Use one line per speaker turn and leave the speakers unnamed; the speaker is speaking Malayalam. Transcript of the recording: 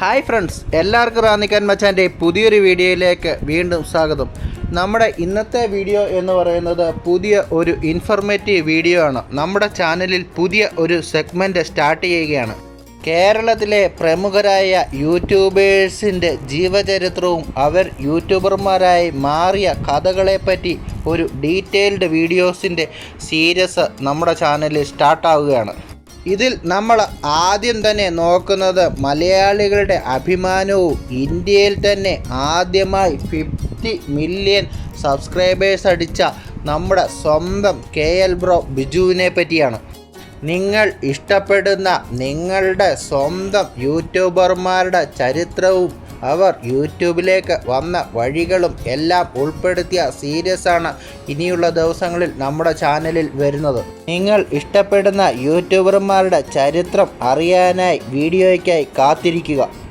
ഹായ് ഫ്രണ്ട്സ് എല്ലാവർക്കും റാന്നിക്കാൻ മച്ചാന്റെ പുതിയൊരു വീഡിയോയിലേക്ക് വീണ്ടും സ്വാഗതം. നമ്മുടെ ഇന്നത്തെ വീഡിയോ എന്ന് പറയുന്നത് പുതിയ ഒരു ഇൻഫർമേറ്റീവ് വീഡിയോ ആണ്. നമ്മുടെ ചാനലിൽ പുതിയ ഒരു സെഗ്മെന്റ് സ്റ്റാർട്ട് ചെയ്യുകയാണ്. കേരളത്തിലെ പ്രമുഖരായ യൂട്യൂബേഴ്സിന്റെ ജീവചരിത്രവും അവർ യൂട്യൂബർമാരായി മാറിയ കഥകളെപ്പറ്റി ഒരു ഡീറ്റെയിൽഡ് വീഡിയോസിന്റെ സീരീസ് നമ്മുടെ ചാനലിൽ സ്റ്റാർട്ടാവുകയാണ് ഇതിൽ നമ്മൾ ആദ്യം തന്നെ നോക്കുന്നത് മലയാളികളുടെ അഭിമാനവും ഇന്ത്യയിൽ തന്നെ ആദ്യമായി ഫിഫ്റ്റി മില്യൺ സബ്സ്ക്രൈബേഴ്സ് അടിച്ച നമ്മുടെ സ്വന്തം കെ എൽ ബ്രോ ബിജുവിനെ പറ്റിയാണ്. നിങ്ങൾ ഇഷ്ടപ്പെടുന്ന നിങ്ങളുടെ സ്വന്തം യൂട്യൂബർമാരുടെ ചരിത്രവും അവർ യൂട്യൂബിലേക്ക് വന്ന വഴികളും എല്ലാം ഉൾപ്പെടുത്തിയ സീരീസാണ് ഇനിയുള്ള ദിവസങ്ങളിൽ നമ്മുടെ ചാനലിൽ വരുന്നത്. നിങ്ങൾ ഇഷ്ടപ്പെടുന്ന യൂട്യൂബർമാരുടെ ചരിത്രം അറിയാനായി വീഡിയോയ്ക്കായി കാത്തിരിക്കുക.